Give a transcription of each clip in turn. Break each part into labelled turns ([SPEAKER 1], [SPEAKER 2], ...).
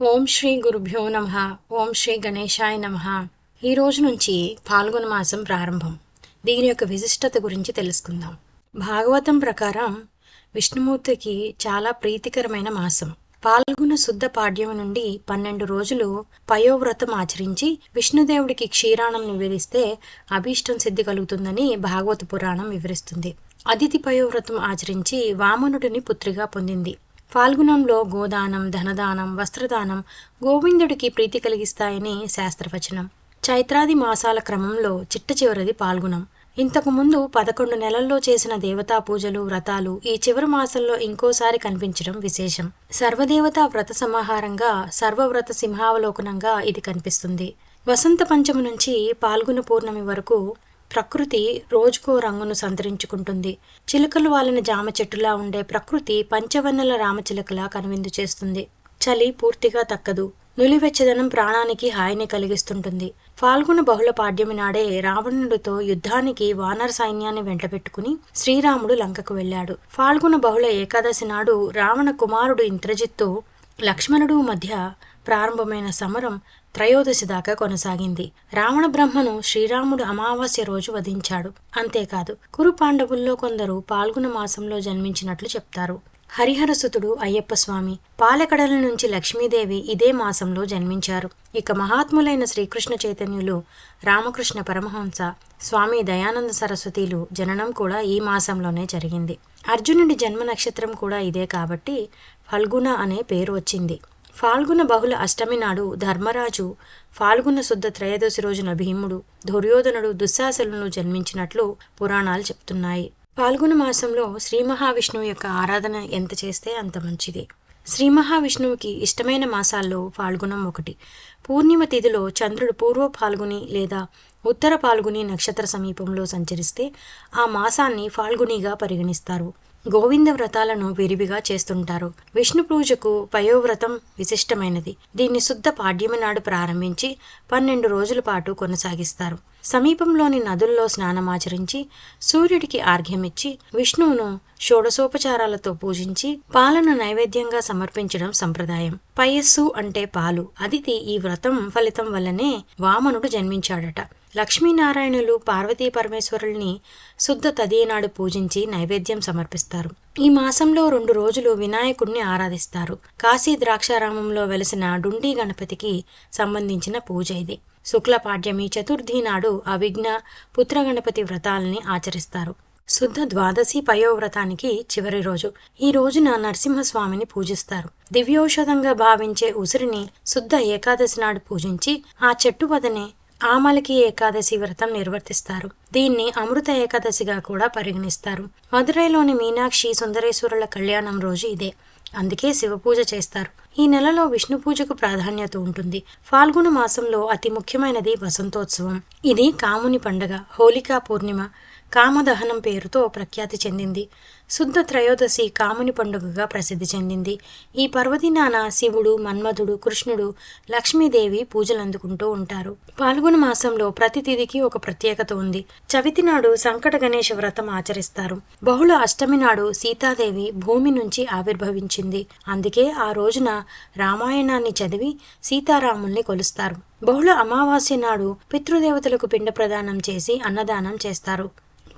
[SPEAKER 1] ఓం శ్రీ గురుభ్యో నమ. ఓం శ్రీ గణేశాయ నమ. ఈ రోజు నుంచి పాల్గొన మాసం ప్రారంభం. దీని యొక్క విశిష్టత గురించి తెలుసుకుందాం. భాగవతం ప్రకారం విష్ణుమూర్తికి చాలా ప్రీతికరమైన మాసం. పాల్గొన శుద్ధ పాడ్యం నుండి పన్నెండు రోజులు పయోవ్రతం ఆచరించి విష్ణుదేవుడికి క్షీరాణం నివేదిస్తే అభీష్టం సిద్ధి కలుగుతుందని భాగవత పురాణం వివరిస్తుంది. అతిథి పయోవ్రతం ఆచరించి వామనుడిని పుత్రిగా పొందింది. ఫాల్గుణంలో గోదానం ధనదానం వస్త్రదానం గోవిందుడికి ప్రీతి కలిగిస్తాయని శాస్త్రవచనం. చైత్రాది మాసాల క్రమంలో చిట్ట చివరిది పాల్గొనం ఇంతకుముందు పదకొండు నెలల్లో చేసిన దేవతా పూజలు వ్రతాలు ఈ చివరి మాసంలో ఇంకోసారి కనిపించడం విశేషం. సర్వదేవతా వ్రత సమాహారంగా సర్వవ్రత సింహావలోకనంగా ఇది కనిపిస్తుంది. వసంత పంచమి నుంచి పాల్గొన పూర్ణమి వరకు ప్రకృతి రోజుకో రంగును సంతరించుకుంటుంది. చిలుకలు వాలిన జామ చెట్టులా ఉండే ప్రకృతి పంచవన్నెల రామచిలుకలా కనువిందు చేస్తుంది. చలి పూర్తిగా తక్కదు. నులివెచ్చదనం ప్రాణానికి హాయిని కలిగిస్తుంటుంది. ఫాల్గుణ బహుళ పాడ్యమి నాడే రావణుడితో యుద్ధానికి వానర సైన్యాన్ని వెంటబెట్టుకుని శ్రీరాముడు లంకకు వెళ్ళాడు. ఫాల్గుణ బహుళ ఏకాదశి నాడు రావణ కుమారుడు ఇంద్రజిత్తు లక్ష్మణుడు మధ్య ప్రారంభమైన సమరం త్రయోదశి దాకా కొనసాగింది. రావణ బ్రహ్మను శ్రీరాముడు అమావాస్య రోజు వధించాడు. అంతేకాదు కురు పాండవుల్లో కొందరు పాల్గొన మాసంలో జన్మించినట్లు చెప్తారు. హరిహరసుతుడు అయ్యప్ప స్వామి పాలకడల నుంచి లక్ష్మీదేవి ఇదే మాసంలో జన్మించారు. ఇక మహాత్ములైన శ్రీకృష్ణ చైతన్యులు రామకృష్ణ పరమహంస స్వామి దయానంద సరస్వతిలు జననం కూడా ఈ మాసంలోనే జరిగింది. అర్జునుడి జన్మ నక్షత్రం కూడా ఇదే కాబట్టి ఫల్గుణ అనే పేరు వచ్చింది. ఫాల్గుణ బహుళ అష్టమి నాడు ధర్మరాజు ఫాల్గుణ శుద్ధ త్రయోదశి రోజున భీముడు దుర్యోధనుడు దుశ్శాసలను జన్మించినట్లు పురాణాలు చెప్తున్నాయి. ఫాల్గుణ మాసంలో శ్రీ మహావిష్ణువు యొక్క ఆరాధన ఎంత చేస్తే అంత మంచిది. శ్రీ మహావిష్ణువుకి ఇష్టమైన మాసాల్లో ఫాల్గుణం ఒకటి. పూర్ణిమ తిథిలో చంద్రుడు పూర్వ ఫాల్గుని లేదా ఉత్తర ఫాల్గుని నక్షత్ర సమీపంలో సంచరిస్తే ఆ మాసాన్ని ఫాల్గునిగా పరిగణిస్తారు. గోవింద వ్రతాలను విరివిగా చేస్తుంటారు. విష్ణు పూజకు పయోవ్రతం విశిష్టమైనది. దీన్ని శుద్ధ పాడ్యమి నాడు ప్రారంభించి పన్నెండు రోజుల పాటు కొనసాగిస్తారు. సమీపంలోని నదుల్లో స్నానమాచరించి సూర్యుడికి ఆర్ఘ్యమిచ్చి విష్ణువును షోడసోపచారాలతో పూజించి పాలను నైవేద్యంగా సమర్పించడం సంప్రదాయం. పయస్సు అంటే పాలు. అదితి ఈ వ్రతం ఫలితం వల్లనే వామనుడు జన్మించాడట. లక్ష్మీనారాయణులు పార్వతీ పరమేశ్వరుల్ని శుద్ధ తదియనాడు పూజించి నైవేద్యం సమర్పిస్తారు. ఈ మాసంలో రెండు రోజులు వినాయకుడిని ఆరాధిస్తారు. కాశీ ద్రాక్షారామంలో వెలిసిన డుండి గణపతికి సంబంధించిన పూజ ఇది. శుక్లపాడ్యమి చతుర్థి నాడు అవిఘ్న పుత్రగణపతి వ్రతాలని ఆచరిస్తారు. శుద్ధ ద్వాదశి పయోవ్రతానికి చివరి రోజు. ఈ రోజున నరసింహస్వామిని పూజిస్తారు. దివ్యౌషధంగా భావించే ఉసిరిని శుద్ధ ఏకాదశి నాడు పూజించి ఆ చెట్టు వదనే ఆమలకి ఏకాదశి వ్రతం నిర్వర్తిస్తారు. దీన్ని అమృత ఏకాదశిగా కూడా పరిగణిస్తారు. మదురైలోని మీనాక్షి సుందరేశ్వరుల కళ్యాణం రోజు ఇదే. అందుకే శివ పూజ చేస్తారు. ఈ నెలలో విష్ణు పూజకు ప్రాధాన్యత ఉంటుంది. ఫాల్గుణ మాసంలో అతి ముఖ్యమైనది వసంతోత్సవం. ఇది కాముని పండగ హోలికా పూర్ణిమ. కామదహనం పేరుతో ప్రఖ్యాతి చెందింది. శుద్ధ త్రయోదశి కాముని పండుగగా ప్రసిద్ధి చెందింది. ఈ పర్వదినాన శివుడు మన్మధుడు కృష్ణుడు లక్ష్మీదేవి పూజలు అందుకుంటూ ఉంటారు. పాల్గొన మాసంలో ప్రతి తిథికి ఒక ప్రత్యేకత ఉంది. చవితి నాడు సంకట గణేష వ్రతం ఆచరిస్తారు. బహుళ అష్టమి నాడు సీతాదేవి భూమి నుంచి ఆవిర్భవించింది. అందుకే ఆ రోజున రామాయణాన్ని చదివి సీతారాముల్ని కొలుస్తారు. బహుళ అమావాస్య నాడు పితృదేవతలకు పిండ ప్రదానం చేసి అన్నదానం చేస్తారు.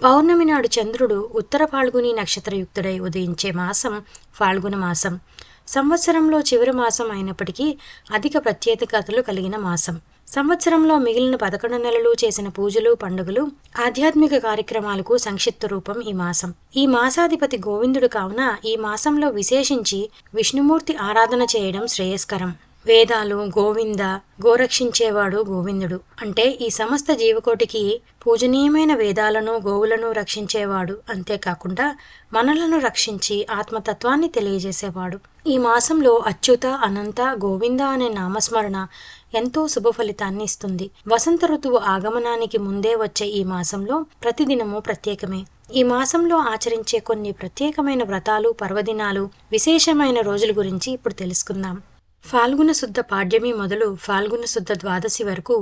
[SPEAKER 1] పౌర్ణమి నాడు చంద్రుడు ఉత్తర ఫాల్గుని నక్షత్రయుక్తుడై ఉదయించే మాసం ఫాల్గుణ మాసం. సంవత్సరంలో చివరి మాసం అయినప్పటికీ అధిక ప్రత్యేకతలు కలిగిన మాసం. సంవత్సరంలో మిగిలిన పదకొండు నెలలు చేసిన పూజలు పండుగలు ఆధ్యాత్మిక కార్యక్రమాలకు సంక్షిప్త రూపం ఈ మాసం. ఈ మాసాధిపతి గోవిందుడు కావున ఈ మాసంలో విశేషించి విష్ణుమూర్తి ఆరాధన చేయడం శ్రేయస్కరం. వేదాలు గోవింద గోరక్షించేవాడు గోవిందుడు. అంటే ఈ సమస్త జీవకోటికి పూజనీయమైన వేదాలను గోవులను రక్షించేవాడు. అంతేకాకుండా మనలను రక్షించి ఆత్మతత్వాన్ని తెలియజేసేవాడు. ఈ మాసంలో అచ్యుత అనంత గోవింద అనే నామస్మరణ ఎంతో శుభ ఫలితాన్ని ఇస్తుంది. వసంత ఋతువు ఆగమనానికి ముందే వచ్చే ఈ మాసంలో ప్రతిదినము ప్రత్యేకమే. ఈ మాసంలో ఆచరించే కొన్ని ప్రత్యేకమైన వ్రతాలు పర్వదినాలు విశేషమైన రోజుల గురించి ఇప్పుడు తెలుసుకుందాం. ఫాల్గుణశుద్ధ పాడ్యమి మొదలు ఫాల్గుణశుద్ధ ద్వాదశి వరకు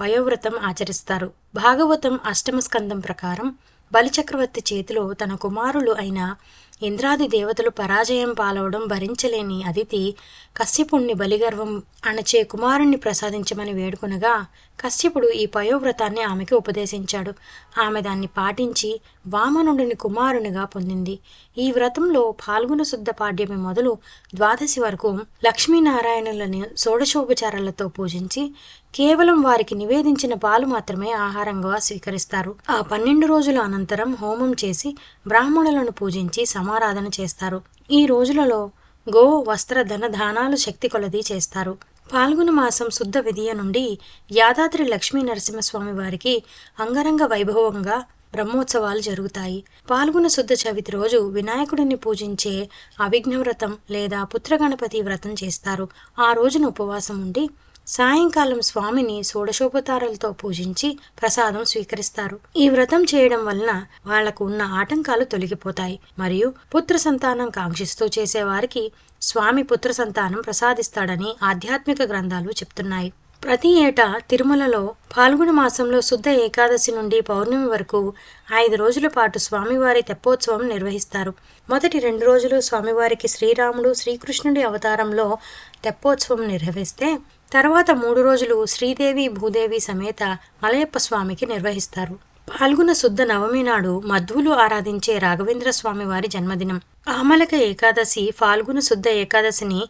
[SPEAKER 1] పయోవ్రతం ఆచరిస్తారు. భాగవతం అష్టమ స్కందం ప్రకారం బలిచక్రవర్తి చేతిలో తన కుమారులు అయిన ఇంద్రాది దేవతలు పరాజయం పాలవడం భరించలేని అదితి కశ్యపుణ్ణి బలిగర్వం అణచే కుమారుణ్ణి ప్రసాదించమని వేడుకొనగా కశ్యపుడు ఈ పయోవ్రతాన్ని ఆమెకి ఉపదేశించాడు. ఆమె దాన్ని పాటించి వామనుడిని కుమారునిగా పొందింది. ఈ వ్రతంలో పాల్గొన శుద్ధ పాడ్యమి మొదలు ద్వాదశి వరకు లక్ష్మీనారాయణులను షోడశోపచారాలతో పూజించి కేవలం వారికి నివేదించిన పాలు మాత్రమే ఆహారంగా స్వీకరిస్తారు. ఆ పన్నెండు రోజుల అనంతరం హోమం చేసి బ్రాహ్మణులను పూజించి సమారాధన చేస్తారు. ఈ రోజులలో గో వస్త్ర ధన దానాలు శక్తి కొలది చేస్తారు. పాల్గొన మాసం శుద్ధ విధియ నుండి యాదాద్రి లక్ష్మీ నరసింహస్వామి వారికి అంగరంగ వైభవంగా బ్రహ్మోత్సవాలు జరుగుతాయి. పాల్గొన శుద్ధ చవితి రోజు వినాయకుడిని పూజించే అవిఘ్న వ్రతం లేదా పుత్రగణపతి వ్రతం చేస్తారు. ఆ రోజున ఉపవాసం ఉండి సాయంకాలం స్వామిని షోడశోపచారాలతో పూజించి ప్రసాదం స్వీకరిస్తారు. ఈ వ్రతం చేయడం వలన వాళ్ళకు ఉన్న ఆటంకాలు తొలగిపోతాయి. మరియు పుత్ర సంతానం కాంక్షిస్తూ చేసేవారికి స్వామి పుత్ర సంతానం ప్రసాదిస్తాడని ఆధ్యాత్మిక గ్రంథాలు చెప్తున్నాయి. ప్రతి ఏటా తిరుమలలో పాల్గొన మాసంలో శుద్ధ ఏకాదశి నుండి పౌర్ణమి వరకు ఐదు రోజుల పాటు స్వామివారి తెప్పోత్సవం నిర్వహిస్తారు. మొదటి రెండు రోజులు స్వామివారికి శ్రీరాముడు శ్రీకృష్ణుడి అవతారంలో తెప్పోత్సవం నిర్వహిస్తే తర్వాత మూడు రోజులు శ్రీదేవి భూదేవి సమేత మలయప్ప స్వామికి నిర్వహిస్తారు. పాల్గొన శుద్ధ నవమి నాడు మధ్వులు ఆరాధించే రాఘవేంద్ర స్వామి వారి జన్మదినం. ఆమలక ఏకాదశి ఫాల్గుణ శుద్ధ ఏకాదశిని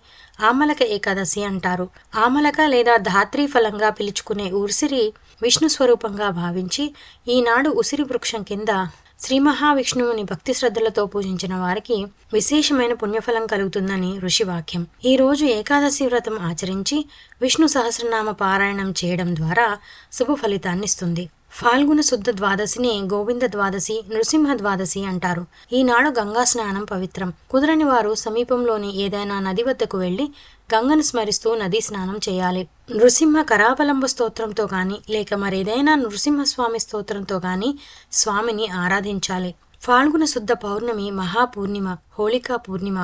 [SPEAKER 1] ఆమలక ఏకాదశి అంటారు. ఆమలక లేదా ధాత్రీ ఫలంగా పిలుచుకునే ఉసిరి విష్ణు స్వరూపంగా భావించి ఈనాడు ఉసిరి వృక్షం కింద శ్రీ మహావిష్ణువుని భక్తి శ్రద్ధలతో పూజించిన వారికి విశేషమైన పుణ్యఫలం కలుగుతుందని ఋషివాక్యం ఈ రోజు ఏకాదశి వ్రతం ఆచరించి విష్ణు సహస్రనామ పారాయణం చేయడం ద్వారా శుభ ఫలితాన్ని ఇస్తుంది. ఫాల్గుణ శుద్ధ ద్వాదశిని గోవింద ద్వాదశి నృసింహ ద్వాదశి అంటారు. ఈనాడు గంగా స్నానం పవిత్రం. కుదరని వారు సమీపంలోని ఏదైనా నది వద్దకు వెళ్ళి గంగను స్మరిస్తూ నదీ స్నానం చేయాలి. నృసింహ కరావలంబ స్తోత్రంతో గాని లేక మరేదైనా నృసింహస్వామి స్తోత్రంతో గాని స్వామిని ఆరాధించాలి. ఫాల్గుణ శుద్ధ పౌర్ణమి మహాపూర్ణిమ హోళికా పూర్ణిమ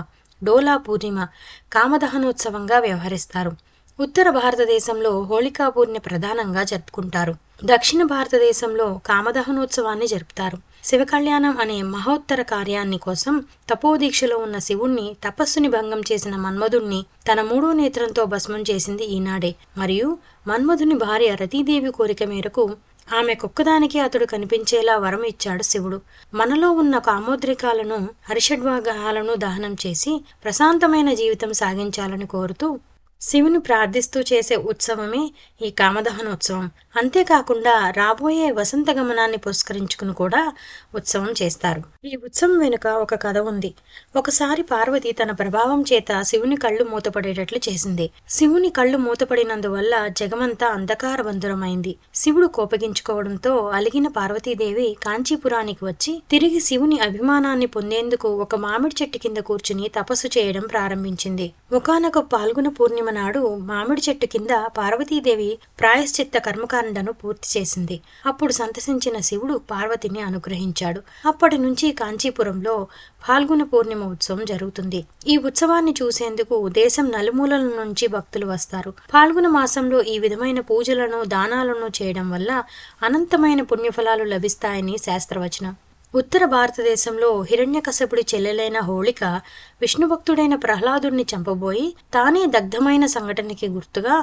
[SPEAKER 1] డోలా పూర్ణిమ కామదహనోత్సవంగా వ్యవహరిస్తారు. ఉత్తర భారతదేశంలో హోళికా పూర్ణి ప్రధానంగా జరుపుకుంటారు. దక్షిణ భారతదేశంలో కామదహనోత్సవాన్ని జరుపుతారు. శివ కళ్యాణం అనే మహోత్తర కార్యాన్ని కోసం తపోదీక్షలో ఉన్న శివుణ్ణి తపస్సుని భంగం చేసిన మన్మధుణ్ణి తన మూడో నేత్రంతో భస్మం చేసింది ఈనాడే. మరియు మన్మధుని భార్య రతీదేవి కోరిక మేరకు ఆమె కుక్కదానికి అతడు కనిపించేలా వరం ఇచ్చాడు శివుడు. మనలో ఉన్న కామోద్రికాలను హరిషడ్వాగహాలను దహనం చేసి ప్రశాంతమైన జీవితం సాగించాలని కోరుతూ శివుని ప్రార్థిస్తూ చేసే ఉత్సవమే ఈ కామదహనోత్సవం. అంతేకాకుండా రాబోయే వసంత గమనాన్ని పురస్కరించుకుని కూడా ఉత్సవం చేస్తారు. ఈ ఉత్సవం వెనుక ఒక కథ ఉంది. ఒకసారి పార్వతి తన ప్రభావం చేత శివుని కళ్ళు మూతపడేటట్లు చేసింది. శివుని కళ్ళు మూతపడినందువల్ల జగమంతా అంధకారబంధురమైంది శివుడు కోపగించుకోవడంతో అలిగిన పార్వతీదేవి కాంచీపురానికి వచ్చి తిరిగి శివుని అభిమానాన్ని పొందేందుకు ఒక మామిడి చెట్టు కింద కూర్చుని తపస్సు చేయడం ప్రారంభించింది. ఒకనొక పాల్గొన పూర్ణిమ నాడు మామిడి చెట్టు కింద పార్వతీదేవి ప్రాయశ్చిత్త కర్మకాండను పూర్తి చేసింది. అప్పుడు సంతసించిన శివుడు పార్వతిని అనుగ్రహించాడు. అప్పటి నుంచి కాంచీపురంలో ఫాల్గుణ పూర్ణిమ ఉత్సవం జరుగుతుంది. ఈ ఉత్సవాన్ని చూసేందుకు దేశం నలుమూలల నుంచి భక్తులు వస్తారు. ఫాల్గుణ మాసంలో ఈ విధమైన పూజలను దానాలను చేయడం వల్ల అనంతమైన పుణ్యఫలాలు లభిస్తాయని శాస్త్రవచనం. ఉత్తర భారతదేశంలో హిరణ్యకశపుడి చెల్లెలైన హోళిక విష్ణుభక్తుడైన ప్రహ్లాదుణ్ణి చంపబోయి తానే దగ్ధమైన సంఘటనకి గుర్తుగా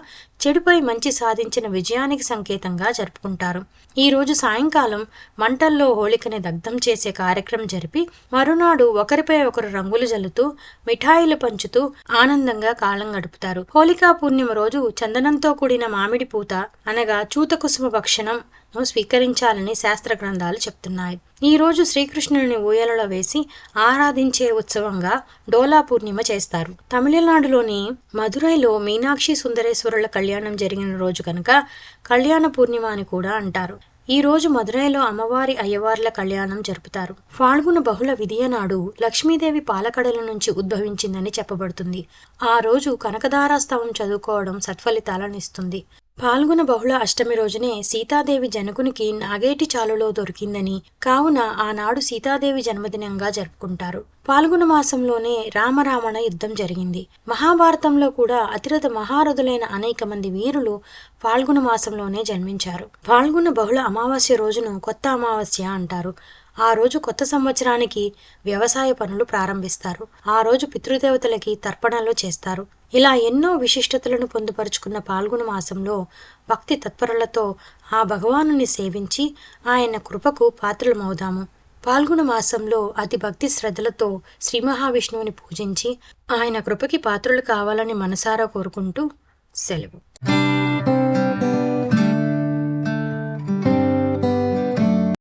[SPEAKER 1] చెడుపై మంచి సాధించిన విజయానికి సంకేతంగా జరుపుకుంటారు. ఈ రోజు సాయంకాలం మంటల్లో హోళికని దగ్ధం చేసే కార్యక్రమం జరిపి మరునాడు ఒకరిపై ఒకరు రంగులు జల్లుతూ మిఠాయిలు పంచుతూ ఆనందంగా కాలం గడుపుతారు. హోళికా పూర్ణిమ రోజు చందనంతో కూడిన మామిడి పూత అనగా చూతకుసుమ భక్షణం స్వీకరించాలని శాస్త్ర గ్రంథాలు చెప్తున్నాయి. ఈ రోజు శ్రీకృష్ణుని ఊయలలో వేసి ఆరాధించే ఉత్సవంగా డోలా పూర్ణిమ చేస్తారు. తమిళనాడులోని మదురైలో మీనాక్షి సుందరేశ్వరుల కళ్యాణం జరిగిన రోజు కనుక కళ్యాణ పూర్ణిమ అని కూడా అంటారు. ఈ రోజు మదురైలో అమ్మవారి అయ్యవార్ల కళ్యాణం జరుపుతారు. ఫాల్గుణ బహుళ విధియ నాడు లక్ష్మీదేవి పాలకడల నుంచి ఉద్భవించిందని చెప్పబడుతుంది. ఆ రోజు కనకదారాస్తవం చదువుకోవడం సత్ఫలితాలను ఇస్తుంది. పాల్గొన బహుళ అష్టమి రోజునే సీతాదేవి జనకునికి నాగేటి చాలులో దొరికిందని కావున ఆనాడు సీతాదేవి జన్మదినంగా జరుపుకుంటారు. పాల్గొన మాసంలోనే రామరావణ యుద్ధం జరిగింది. మహాభారతంలో కూడా అతిరథ మహారథులైన అనేక మంది వీరులు పాల్గొన మాసంలోనే జన్మించారు. పాల్గొన బహుళ అమావాస్య రోజును కొత్త అమావాస్య అంటారు. ఆ రోజు కొత్త సంవత్సరానికి వ్యవసాయ పనులు ప్రారంభిస్తారు. ఆ రోజు పితృదేవతలకి తర్పణలు చేస్తారు. ఇలా ఎన్నో విశిష్టతలను పొందుపరుచుకున్న పాల్గొన మాసంలో భక్తి తత్పరులతో ఆ భగవానుని సేవించి ఆయన కృపకు పాత్రలమవుదాము. పాల్గొన మాసంలో అతి భక్తి శ్రద్ధలతో శ్రీ మహావిష్ణువుని పూజించి ఆయన కృపకి పాత్రలు కావాలని మనసారా కోరుకుంటూ సెలవు.